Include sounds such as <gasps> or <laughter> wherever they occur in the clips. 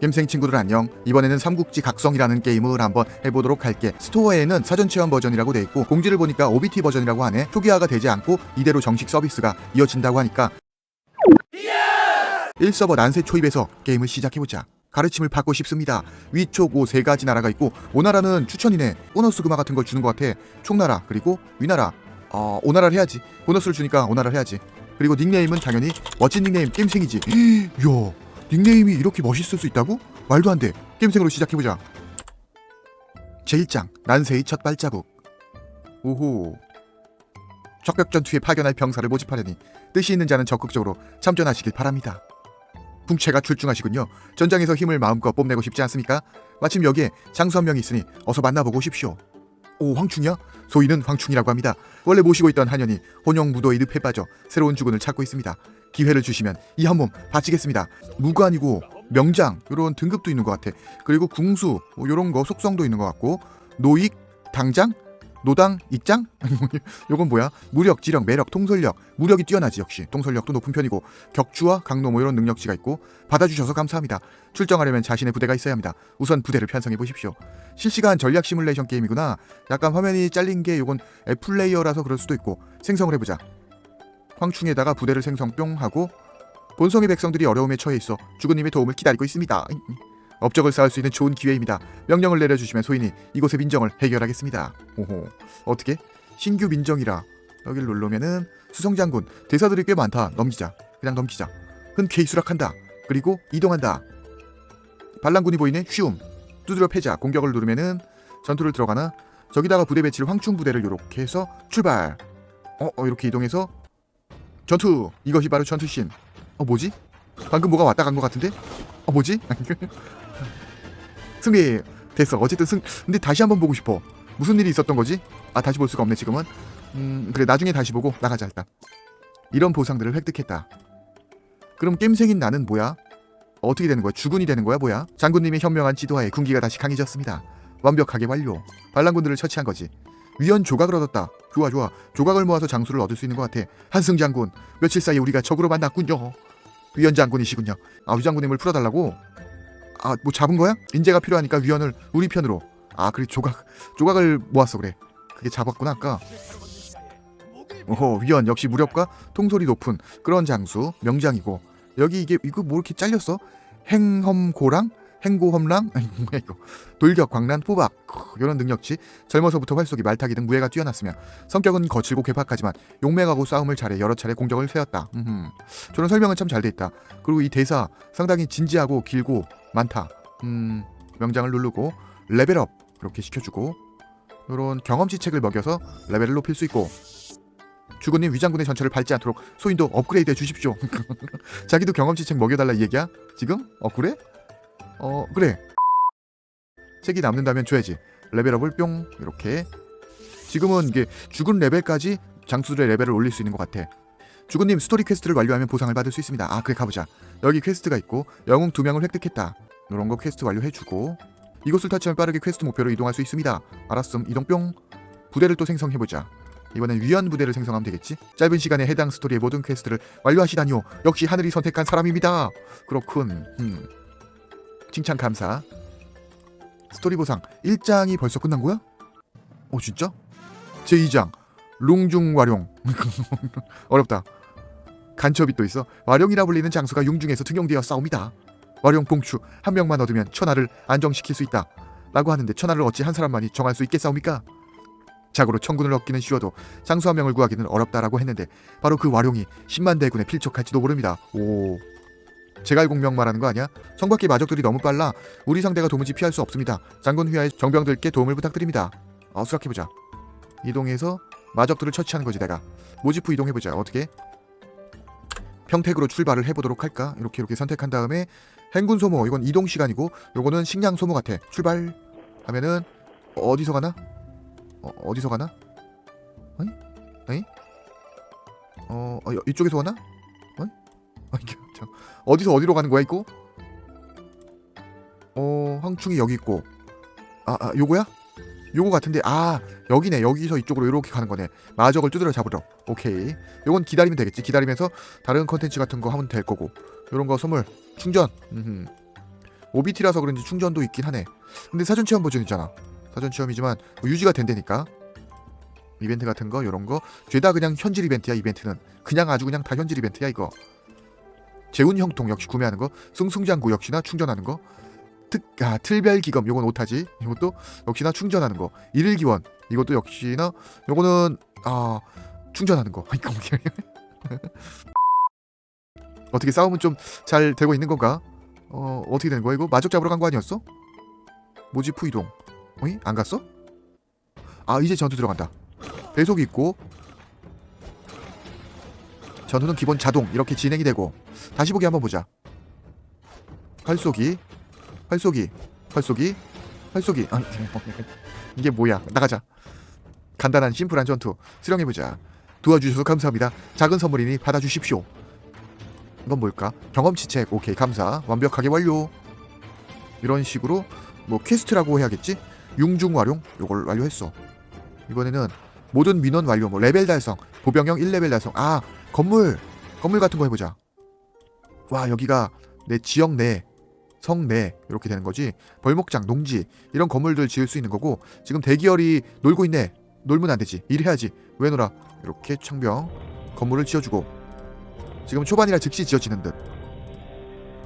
겜생 친구들 안녕. 이번에는 삼국지 각성이라는 게임을 한번 해보도록 할게. 스토어에는 사전 체험 버전이라고 돼 있고 공지를 보니까 OBT 버전이라고 하네. 초기화가 되지 않고 이대로 정식 서비스가 이어진다고 하니까 1서버 난세 초입에서 게임을 시작해보자. 가르침을 받고 싶습니다. 위촉 오세 가지 나라가 있고 오나라는 추천이네. 보너스 금화 같은 걸 주는 것 같아. 총나라 그리고 위나라. 어 오나라를 해야지. 보너스를 주니까 오나라를 해야지. 그리고 닉네임은 당연히 멋진 닉네임 게임생이지. <gasps> 야 닉네임이 이렇게 멋있을 수 있다고? 말도 안 돼. 게임생으로 시작해보자. 제1장 난세의 첫 발자국. 오호. 적벽 전투에 파견할 병사를 모집하려니 뜻이 있는 자는 적극적으로 참전하시길 바랍니다. 풍채가 출중하시군요. 전장에서 힘을 마음껏 뽐내고 싶지 않습니까? 마침 여기에 장수 한 명이 있으니 어서 만나보고 오십시오. 오 황충이야? 소위는 황충이라고 합니다. 원래 모시고 있던 한연이 혼용 무도의 늪에 빠져 새로운 주군을 찾고 있습니다. 기회를 주시면 이 한 몸 바치겠습니다. 무관이고 명장 이런 등급도 있는 것 같아. 그리고 궁수 뭐 이런 거 속성도 있는 것 같고 노익 당장 노당 익장 <laughs> 요건 뭐야? 무력, 지력, 매력, 통솔력 무력이 뛰어나지 역시 통솔력도 높은 편이고 격추와 강로 뭐 이런 능력치가 있고 받아주셔서 감사합니다. 출정하려면 자신의 부대가 있어야 합니다. 우선 부대를 편성해 보십시오. 실시간 전략 시뮬레이션 게임이구나. 약간 화면이 잘린 게 요건 플레이어라서 그럴 수도 있고 생성을 해보자. 황충에다가 부대를 생성 뿅 하고 본성의 백성들이 어려움에 처해 있어 주군님의 도움을 기다리고 있습니다. 업적을 쌓을 수 있는 좋은 기회입니다. 명령을 내려주시면 소인이 이곳의 민정을 해결하겠습니다. 오호 어떻게? 신규 민정이라 여기를 누르면은 수성장군 대사들이 꽤 많다. 넘기자. 그냥 넘기자. 흔쾌히 수락한다. 그리고 이동한다. 반란군이 보이네. 쉬움. 두드려 패자. 공격을 누르면은 전투를 들어가나? 저기다가 부대 배치를 황충 부대를 이렇게 해서 출발. 어, 어 이렇게 이동해서 전투. 이것이 바로 전투신. 어 뭐지? 방금 뭐가 왔다 간 것 같은데? 어 뭐지? <laughs> <laughs> 승리 됐어. 어쨌든 승. 근데 다시 한번 보고 싶어. 무슨 일이 있었던 거지? 아 다시 볼 수가 없네 지금은. 음 그래 나중에 다시 보고 나가자 일단. 이런 보상들을 획득했다. 그럼 겜생인 나는 뭐야? 어떻게 되는 거야? 주군이 되는 거야 뭐야? 장군님의 현명한 지도하에 군기가 다시 강해졌습니다. 완벽하게 완료. 반란군들을 처치한 거지. 위원 조각을 얻었다. 좋아 좋아. 조각을 모아서 장수를 얻을 수 있는 것 같아. 한승 장군. 며칠 사이에 우리가 적으로 만났군요. 위원 장군이시군요. 아 위 장군님을 풀어달라고? 아 뭐 잡은 거야? 인재가 필요하니까 위원을 우리 편으로. 아 그래 조각 조각을 모았어 그래. 그게 잡았구나 아까. 오호 위원 역시 무력과 통솔이 높은 그런 장수 명장이고 여기 이게 이거 뭐 이렇게 잘렸어? 행험고랑 행고험랑 <laughs> 돌격 광란 포박 이런 능력치 젊어서부터 활쏘기 말타기 등 무예가 뛰어났으며 성격은 거칠고 괴팍하지만 용맹하고 싸움을 잘해 여러 차례 공격을 세웠다. 음흠. 저런 설명은 참 잘 돼 있다. 그리고 이 대사 상당히 진지하고 길고 많다. 음 명장을 누르고 레벨업 이렇게 시켜주고 이런 경험치 책을 먹여서 레벨을 높일 수 있고 주군님 위장군의 전철을 밟지 않도록 소인도 업그레이드 해 주십시오. <laughs> 자기도 경험치 책 먹여달라 이 얘기야? 지금? 어 그래? 어 그래. 책이 남는다면 줘야지. 레벨업을 뿅 이렇게. 지금은 이게 죽은 레벨까지 장수들의 레벨을 올릴 수 있는 것 같아. 주군님 스토리 퀘스트를 완료하면 보상을 받을 수 있습니다. 아 그래 가보자. 여기 퀘스트가 있고 영웅 두 명을 획득했다. 이런 거 퀘스트 완료해주고 이곳을 터치하면 빠르게 퀘스트 목표로 이동할 수 있습니다. 알았음 이동 뿅. 부대를 또 생성해보자. 이번엔 위원 부대를 생성하면 되겠지? 짧은 시간에 해당 스토리의 모든 퀘스트를 완료하시다니요. 역시 하늘이 선택한 사람입니다. 그렇군. 음. 칭찬 감사. 스토리 보상 1장이 벌써 끝난 거야? 어 진짜? 제 2장 룽중 와룡 <laughs> 어렵다. 간첩이 또 있어. 와룡이라 불리는 장수가 융중에서 등용되어 싸웁니다. 와룡 봉추 한 명만 얻으면 천하를 안정시킬 수 있다. 라고 하는데 천하를 어찌 한 사람만이 정할 수 있겠사옵니까? 자고로 천군을 얻기는 쉬워도 장수 한 명을 구하기는 어렵다라고 했는데 바로 그 와룡이 10만 대군에 필적할지도 모릅니다. 오. 제갈 공명 말하는 거 아니야? 성밖의 마적들이 너무 빨라 우리 상대가 도무지 피할 수 없습니다. 장군 휘하의 정병들께 도움을 부탁드립니다. 어, 수락해보자. 이동해서 마적들을 처치하는 거지 내가. 후 이동해보자. 어떻게? 평택으로 출발을 해보도록 할까? 이렇게 이렇게 선택한 다음에 행군 소모 이건 이동 시간이고 요거는 식량 소모 같아. 출발 하면은 어디서 가나? 어, 어디서 가나? 어이? 어이? 어, 어 이쪽에서 가나? 어이? 어, 이게 참 어디서 어디로 가는 거야 이거? 어 황충이 여기 있고. 아, 아 요거야? 요거 같은데. 아 여기네. 여기서 이쪽으로 이렇게 가는 거네. 마적을 두드려 잡으러. 오케이. 요건 기다리면 되겠지. 기다리면서 다른 컨텐츠 같은 거 하면 될 거고. 요런 거 선물. 충전. 음흠. OBT라서 그런지 충전도 있긴 하네. 근데 사전 체험 버전이잖아. 사전 체험이지만 뭐 유지가 된다니까. 이벤트 같은 거 요런 거. 죄다 그냥 현질 이벤트야 이벤트는. 그냥 아주 그냥 다 현질 이벤트야 이거 재운 형통 역시 구매하는 거 승승장구 역시나 충전하는 거 특, 아, 틀별 기검 요건 오타지 이것도 역시나 충전하는 거 일일 기원 이것도 역시나 요거는 아 충전하는 거. <laughs> 어떻게 싸움은 좀 잘 되고 있는 건가? 어 어떻게 되는 거야 이거? 마적 잡으러 간 거 아니었어? 후 이동. 어이 안 갔어? 아 이제 전투 들어간다. 배속이 있고 전투는 기본 자동 이렇게 진행이 되고. 다시 보기 한번 보자. 활쏘기 활쏘기 활쏘기 활쏘기. 아, <laughs> 이게 뭐야? 나가자. 간단한 심플한 전투. 수령해보자. 도와주셔서 감사합니다. 작은 선물이니 받아주십시오. 이건 뭘까? 경험치책. 오케이 감사. 완벽하게 완료. 이런 식으로 뭐 퀘스트라고 해야겠지? 융중 활용 요걸 완료했어. 이번에는 모든 민원 완료 뭐 레벨 달성 보병형 1레벨 달성. 아 건물 건물 같은 거 해보자. 와 여기가 내 지역 내 성내 이렇게 되는 거지. 벌목장 농지 이런 건물들 지을 수 있는 거고 지금 대기열이 놀고 있네. 놀면 안 되지. 일해야지. 왜 놀아? 이렇게 창병 건물을 지어주고 지금 초반이라 즉시 지어지는 듯.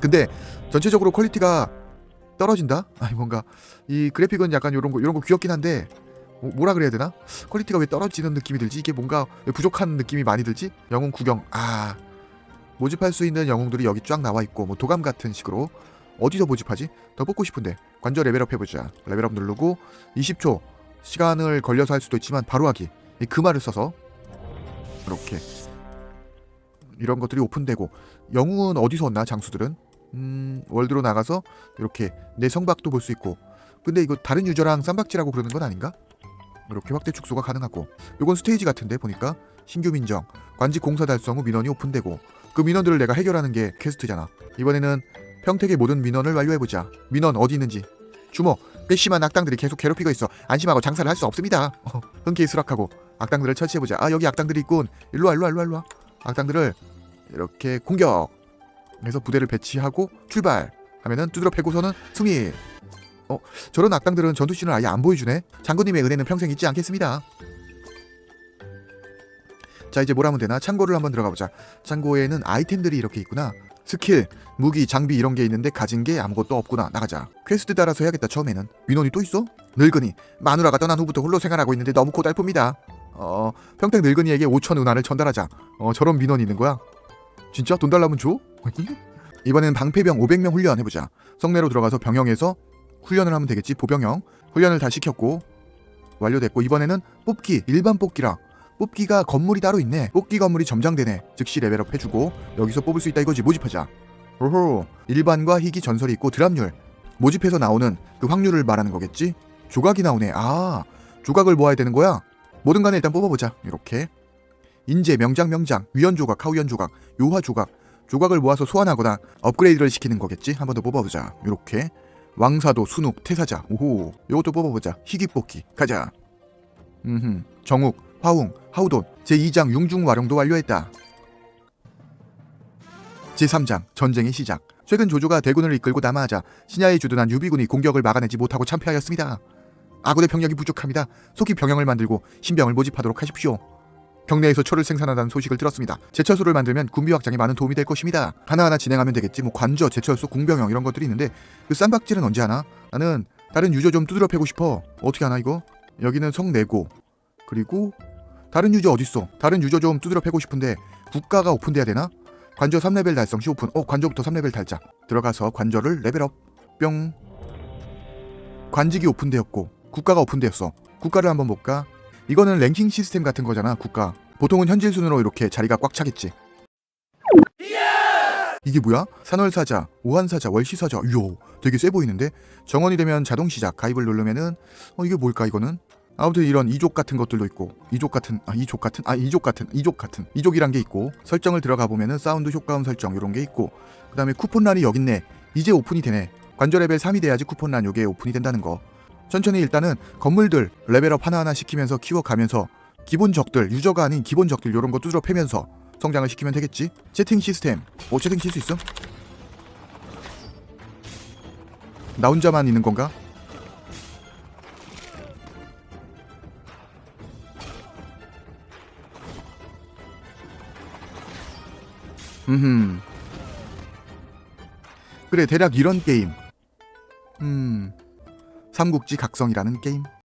근데 전체적으로 퀄리티가 떨어진다? 아니 뭔가 이 그래픽은 약간 이런 거 이런 거 귀엽긴 한데 뭐, 뭐라 그래야 되나? 퀄리티가 왜 떨어지는 느낌이 들지? 이게 뭔가 왜 부족한 느낌이 많이 들지? 영웅 구경. 아 모집할 수 있는 영웅들이 여기 쫙 나와 있고 뭐 도감 같은 식으로 어디서 모집하지? 더 뽑고 싶은데. 관절 레벨업 해보자. 레벨업 누르고 20초 시간을 걸려서 할 수도 있지만 바로 하기. 이 금화를 써서. 이렇게. 이런 것들이 오픈되고. 영웅은 어디서 얻나 장수들은? 음 월드로 나가서 이렇게 내 성박도 볼 수 있고. 근데 이거 다른 유저랑 쌈박질하고 그러는 건 아닌가? 이렇게 확대 축소가 가능하고 요건 스테이지 같은데 보니까 신규 민정 관직 공사 달성 후 민원이 오픈되고 그 민원들을 내가 해결하는 게 퀘스트잖아. 이번에는 평택의 모든 민원을 완료해보자. 민원 어디 있는지. 주모 괘씸한 악당들이 계속 괴롭히고 있어. 안심하고 장사를 할 수 없습니다. 어, 흔쾌히 수락하고 악당들을 처치해보자. 아 여기 악당들이 있군. 일로와 일로와 일로와 일로와. 악당들을 이렇게 공격 해서 부대를 배치하고 출발 하면은 두드러 패고서는 승리 어 저런 악당들은 전투씬을 아예 안 보여주네. 장군님의 은혜는 평생 잊지 않겠습니다. 자 이제 뭘 하면 되나? 창고를 한번 들어가 보자. 창고에는 아이템들이 이렇게 있구나. 스킬 무기 장비 이런 게 있는데 가진 게 아무것도 없구나. 나가자. 퀘스트 따라서 해야겠다 처음에는. 민원이 또 있어? 늙은이. 마누라가 떠난 후부터 홀로 생활하고 있는데 너무 고달픕니다. 어 평택 늙은이에게 5천 은화를 전달하자. 어 저런 민원이 있는 거야? 진짜? 돈 달라면 줘? <laughs> 이번엔 방패병 500명 훈련 해보자. 성내로 들어가서 병영에서 훈련을 하면 되겠지 보병형. 훈련을 다 시켰고 완료됐고 이번에는 뽑기 일반 뽑기라. 뽑기가 건물이 따로 있네. 뽑기 건물이 점장되네. 즉시 레벨업 해주고 여기서 뽑을 수 있다 이거지 모집하자. 오호 일반과 희귀 전설이 있고 드랍률. 모집해서 나오는 그 확률을 말하는 거겠지? 조각이 나오네. 아 조각을 모아야 되는 거야? 뭐든 간에 일단 뽑아보자. 이렇게. 인재 명장 명장. 위연 조각 하위연 조각 요화 조각. 조각을 모아서 소환하거나 업그레이드를 시키는 거겠지? 한 번 더 뽑아보자. 이렇게 왕사도 순욱 태사자. 오호 요것도 뽑아보자. 희귀 뽑기. 가자. 음흠. 정욱 화웅 하우돈 제2장 융중 와룡도 완료했다. 제3장 전쟁의 시작. 최근 조조가 대군을 이끌고 남하하자 신야에 주둔한 유비군이 공격을 막아내지 못하고 참패하였습니다. 아군의 병력이 부족합니다. 속히 병영을 만들고 신병을 모집하도록 하십시오 경내에서 초를 생산한다는 소식을 들었습니다. 제철소를 만들면 군비 확장에 많은 도움이 될 것입니다. 하나하나 진행하면 되겠지. 뭐 관저, 제철소, 궁병형 이런 것들이 있는데 그 쌈박질은 언제 하나? 나는 다른 유저 좀 두드려 패고 싶어. 어떻게 하나 이거? 여기는 성 내고 그리고 다른 유저 어딨어? 다른 유저 좀 두드려 패고 싶은데 국가가 오픈돼야 되나? 관저 3레벨 달성 시 오픈. 어 관저부터 3레벨 달자. 들어가서 관저를 레벨업. 뿅. 관직이 오픈되었고 국가가 오픈되었어. 국가를 한번 볼까? 이거는 랭킹 시스템 같은 거잖아 국가. 보통은 현질 순으로 이렇게 자리가 꽉 차겠지. 이게 뭐야? 산월사자, 오한사자, 월시사자. 이야 되게 세 보이는데? 정원이 되면 자동 시작 가입을 누르면은 어 이게 뭘까 이거는? 아무튼 이런 이족 같은 것들도 있고 이족 같은 아 이족 같은 아 이족 같은 이족 같은 이족이란 게 있고 설정을 들어가 보면은 사운드 효과음 설정 이런 게 있고 그다음에 쿠폰란이 여기 있네. 이제 오픈이 되네. 관저 레벨 3이 돼야지 쿠폰란 요게 오픈이 된다는 거 천천히 일단은 건물들 레벨업 하나하나 시키면서 키워가면서 기본 적들 유저가 아닌 기본 적들 요런 거 두드려 패면서 성장을 시키면 되겠지 채팅 시스템 뭐 채팅 칠 수 있어? 나 혼자만 있는 건가? 음. 그래 대략 이런 게임. 음. 삼국지 각성이라는 게임.